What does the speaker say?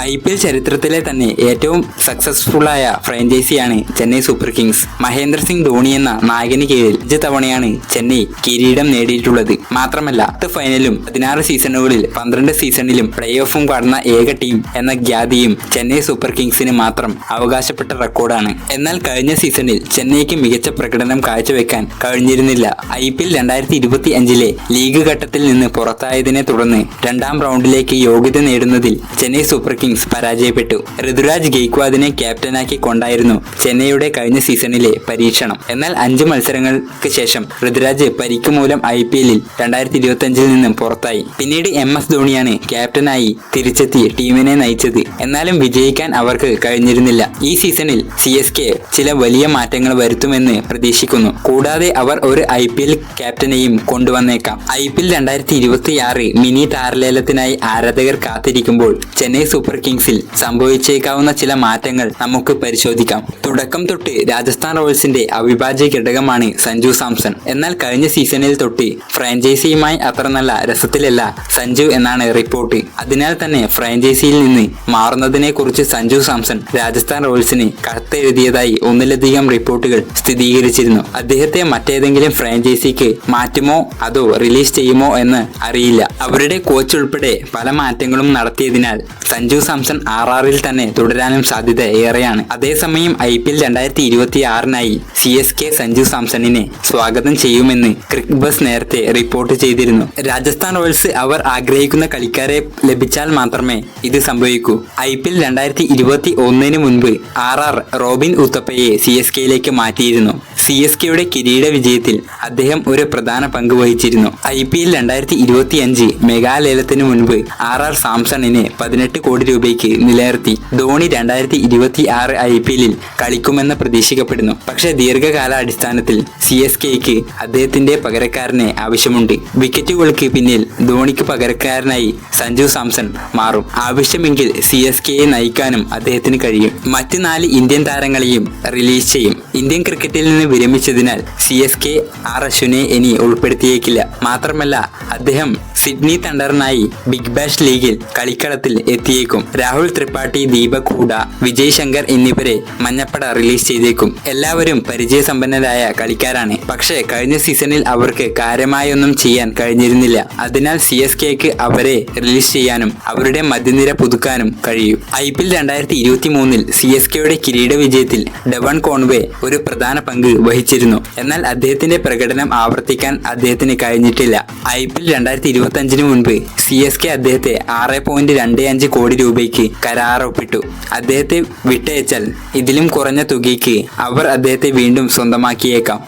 I P L ചരിത്രത്തിലെ തന്നെ ഏറ്റവും സക്സസ്ഫുൾ ആയ ഫ്രാഞ്ചൈസിയാണ് ചെന്നൈ സൂപ്പർ കിങ്സ് മഹേന്ദ്ര സിംഗ് ധോണി എന്ന നായകന് കീഴിൽ അഞ്ച് തവണയാണ് ചെന്നൈ കിരീടം നേടിയിട്ടുള്ളത്. മാത്രമല്ല പത്ത് ഫൈനലും പതിനാറ് സീസണുകളിൽ പന്ത്രണ്ട് സീസണിലും പ്ലേ ഓഫും കടന്ന ഏക ടീം എന്ന ഖ്യാതിയും ചെന്നൈ സൂപ്പർ കിങ്സിന് മാത്രം അവകാശപ്പെട്ട റെക്കോർഡാണ് എന്നാൽ കഴിഞ്ഞ സീസണിൽ ചെന്നൈക്ക് മികച്ച പ്രകടനം കാഴ്ചവെക്കാൻ കഴിഞ്ഞിരുന്നില്ല. ഐ പി എൽ രണ്ടായിരത്തി ഇരുപത്തി അഞ്ചിലെ ലീഗ് ഘട്ടത്തിൽ നിന്ന് പുറത്തായതിനെ തുടർന്ന് രണ്ടാം റൗണ്ടിലേക്ക് യോഗ്യത നേടുന്നതിൽ ചെന്നൈ സൂപ്പർ കിങ്സ് പരാജയപ്പെട്ടു. ഋതുരാജ് ഗെയ്ക്വാദിനെ ക്യാപ്റ്റനാക്കി കൊണ്ടായിരുന്നു ചെന്നൈയുടെ കഴിഞ്ഞ സീസണിലെ പരീക്ഷണം. എന്നാൽ അഞ്ച് മത്സരങ്ങൾക്ക് ശേഷം ഋതുരാജ് പരിക്ക് മൂലം ഐ പി എല്ലിൽ രണ്ടായിരത്തി നിന്നും പുറത്തായി. പിന്നീട് എം എസ് ധോണിയാണ് ക്യാപ്റ്റനായി തിരിച്ചെത്തി ടീമിനെ നയിച്ചത്. എന്നാലും വിജയിക്കാൻ അവർക്ക് കഴിഞ്ഞിരുന്നില്ല. ഈ സീസണിൽ സി എസ് കെ ചില വലിയ മാറ്റങ്ങൾ വരുത്തുമെന്ന് പ്രതീക്ഷിക്കുന്നു. കൂടാതെ അവർ ഒരു ഐ പി എൽ ക്യാപ്റ്റനെയും കൊണ്ടുവന്നേക്കാം. ഐ പി എൽ രണ്ടായിരത്തി ഇരുപത്തി ആറ് മിനി താരലേലത്തിനായി ആരാധകർ കാത്തിരിക്കുമ്പോൾ ചെന്നൈ സൂപ്പർ കിങ്സിൽ സംഭവിച്ചേക്കാവുന്ന ചില മാറ്റങ്ങൾ നമുക്ക് പരിശോധിക്കാം. തുടക്കം തൊട്ട് രാജസ്ഥാൻ റോയൽസിന്റെ അവിഭാജ്യ ഘടകമാണ് സഞ്ജു സാംസൺ. എന്നാൽ കഴിഞ്ഞ സീസണിൽ തൊട്ട് ഫ്രാഞ്ചൈസിയുമായി അത്ര നല്ല രസത്തിലല്ല സഞ്ജു എന്നാണ് റിപ്പോർട്ട്. അതിനാൽ തന്നെ ഫ്രാഞ്ചൈസിയിൽ നിന്ന് മാറുന്നതിനെ കുറിച്ച് സഞ്ജു സാംസൺ രാജസ്ഥാൻ റോയൽസിന് കത്തെഴുതിയതായി ഒന്നിലധികം റിപ്പോർട്ടുകൾ സ്ഥിരീകരിച്ചിരുന്നു. അദ്ദേഹത്തെ മറ്റേതെങ്കിലും ഫ്രാഞ്ചൈസിക്ക് മാറ്റുമോ അതോ റിലീസ് ചെയ്യുമോ എന്ന് അറിയില്ല. അവരുടെ കോച്ച് ഉൾപ്പെടെ പല മാറ്റങ്ങളും നടത്തിയതിനാൽ സഞ്ജു സാംസൺ ആർ ആറിൽ തന്നെ തുടരാനും സാധ്യത ഏറെയാണ്. അതേസമയം ഐ പി എൽ രണ്ടായിരത്തി ഇരുപത്തി ആറിനായി സി എസ് കെ സഞ്ജു സാംസണിനെ സ്വാഗതം ചെയ്യുമെന്ന് ക്രിക് ബസ് നേരത്തെ റിപ്പോർട്ട് ചെയ്തിരുന്നു. രാജസ്ഥാൻ റോയൽസ് അവർ ആഗ്രഹിക്കുന്ന കളിക്കാരെ ലഭിച്ചാൽ മാത്രമേ ഇത് സംഭവിക്കൂ. ഐ പി എൽ രണ്ടായിരത്തി ഇരുപത്തി ഒന്നിന് മുൻപ് ആർ ആർ റോബിൻ ഉത്തപ്പയെ സി എസ് കെയിലേക്ക് മാറ്റിയിരുന്നു. സി എസ് കെയുടെ കിരീട വിജയത്തിൽ അദ്ദേഹം ഒരു പ്രധാന പങ്ക് വഹിച്ചിരുന്നു. ഐ പി എൽ രണ്ടായിരത്തി ഇരുപത്തി അഞ്ച് മെഗാലേലത്തിന് മുൻപ് ആർ ആർ സാംസണിനെ പതിനെട്ട് കോടി രൂപയ്ക്ക് നിലനിർത്തി. ധോണി രണ്ടായിരത്തി ഇരുപത്തി ആറ് ഐ പി എല്ലിൽ കളിക്കുമെന്ന് പ്രതീക്ഷിക്കപ്പെടുന്നു. പക്ഷേ ദീർഘകാല അടിസ്ഥാനത്തിൽ സി എസ് കെക്ക് അദ്ദേഹത്തിന്റെ പകരക്കാരനെ ആവശ്യമുണ്ട്. വിക്കറ്റുകൾക്ക് പിന്നിൽ ധോണിക്ക് പകരക്കാരനായി സഞ്ജു സാംസൺ മാറും. ആവശ്യമെങ്കിൽ സി എസ് കെയെ നയിക്കാനും അദ്ദേഹത്തിന് കഴിയും. മറ്റ് നാല് ഇന്ത്യൻ താരങ്ങളെയും റിലീസ് ചെയ്യും. ഇന്ത്യൻ ക്രിക്കറ്റിൽ നിന്ന് വിരമിച്ചതിനാൽ സി എസ് കെ ആർ അശ്വിനെ ഇനി ഉൾപ്പെടുത്തിയേക്കില്ല. മാത്രമല്ല അദ്ദേഹം സിഡ്നി തണ്ടറിനായി ബിഗ് ബാഷ് ലീഗിൽ കളിക്കളത്തിൽ എത്തിയേക്കും. രാഹുൽ ത്രിപാഠി ദീപക് ഹൂഡ വിജയ് ശങ്കർ എന്നിവരെ മഞ്ഞപ്പട റിലീസ് ചെയ്തേക്കും. എല്ലാവരും പരിചയസമ്പന്നരായ കളിക്കാരാണ്. പക്ഷേ കഴിഞ്ഞ സീസണിൽ അവർക്ക് കാര്യമായൊന്നും ചെയ്യാൻ കഴിഞ്ഞിരുന്നില്ല. അതിനാൽ സി എസ് കെക്ക് അവരെ റിലീസ് ചെയ്യാനും അവരുടെ മധ്യനിര പുതുക്കാനും കഴിയും. ഐ പി എൽ രണ്ടായിരത്തി ഇരുപത്തി മൂന്നിൽ സി എസ് കെയുടെ കിരീട വിജയത്തിൽ ഡവൺ കോൺവേ ഒരു പ്രധാന പങ്ക് വഹിച്ചിരുന്നു. എന്നാൽ അദ്ദേഹത്തിന്റെ പ്രകടനം ആവർത്തിക്കാൻ അദ്ദേഹത്തിന് കഴിഞ്ഞിട്ടില്ല. ഐ പി എൽ രണ്ടായിരത്തി ഇരുപത്തി അഞ്ചിന് മുൻപ് സി എസ് കെ അദ്ദേഹത്തെ ആറ് പോയിന്റ് രണ്ട് അഞ്ച് കോടി രൂപയ്ക്ക് കരാർ ഒപ്പിട്ടു അദ്ദേഹത്തെ വിട്ടയച്ചാൽ ഇതിലും കുറഞ്ഞ തുകയ്ക്ക് അവർ അദ്ദേഹത്തെ വീണ്ടും സ്വന്തമാക്കിയേക്കാം.